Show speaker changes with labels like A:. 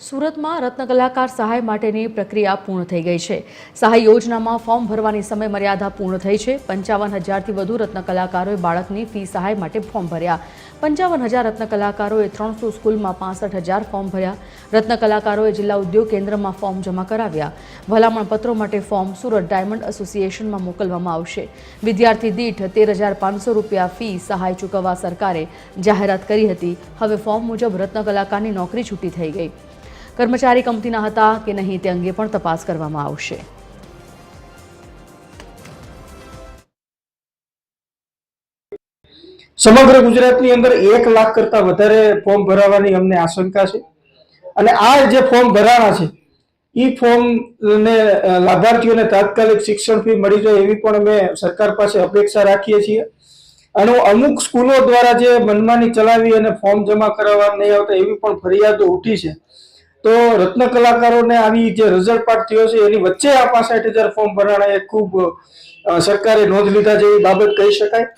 A: સુરતમાં રત્ન કલાકાર સહાય માટેની પ્રક્રિયા પૂર્ણ થઈ ગઈ છે. સહાય યોજનામાં ફોર્મ ભરવાની સમય મર્યાદા પૂર્ણ થઈ છે. પંચાવન હજારથી વધુ રત્ન કલાકારોએ બાળકની ફી સહાય માટે ફોર્મ ભર્યા. પંચાવન હજાર રત્ન કલાકારોએ ત્રણસો સ્કૂલમાં પાસઠ હજાર ફોર્મ ભર્યા. રત્ન કલાકારોએ જિલ્લા ઉદ્યોગ કેન્દ્રમાં ફોર્મ જમા કરાવ્યા. ભલામણ પત્રો માટે ફોર્મ સુરત ડાયમંડ એસોસિએશનમાં મોકલવામાં આવશે. વિદ્યાર્થી દીઠ તેર હજાર પાંચસો રૂપિયા ફી સહાય ચૂકવવા સરકારે જાહેરાત કરી હતી. હવે ફોર્મ મુજબ રત્ન કલાકારની નોકરી છૂટી થઈ ગઈ. કર્મચારી કંપનીના હતા કે નહીં તે અંગે પણ તપાસ કરવામાં આવશે.
B: સમગ્ર ગુજરાતની અંદર એક લાખ કરતા વધારે ફોર્મ ભરાવાની અમને આશંકા છે. અને આ જે ફોર્મ ભરાણા છે એ ફોર્મ ને લાભાર્થીઓને તાત્કાલિક શિક્ષણ ફી મળી જાય એવી પણ અમે સરકાર પાસે અપેક્ષા રાખીએ છીએ. અને અમુક સ્કૂલો દ્વારા જે મનમાની ચલાવી અને ફોર્મ જમા કરાવવા નહીં આવતા એવી પણ ફરિયાદો ઉઠી છે. તો રત્ન કલાકારોને આવી જે રઝળપાટ થયો છે, એની વચ્ચે આ પાસઠ હજાર ફોર્મ ભરાણા એ ખૂબ સરકારે નોંધ લીધા જેવી બાબત કહી શકાય.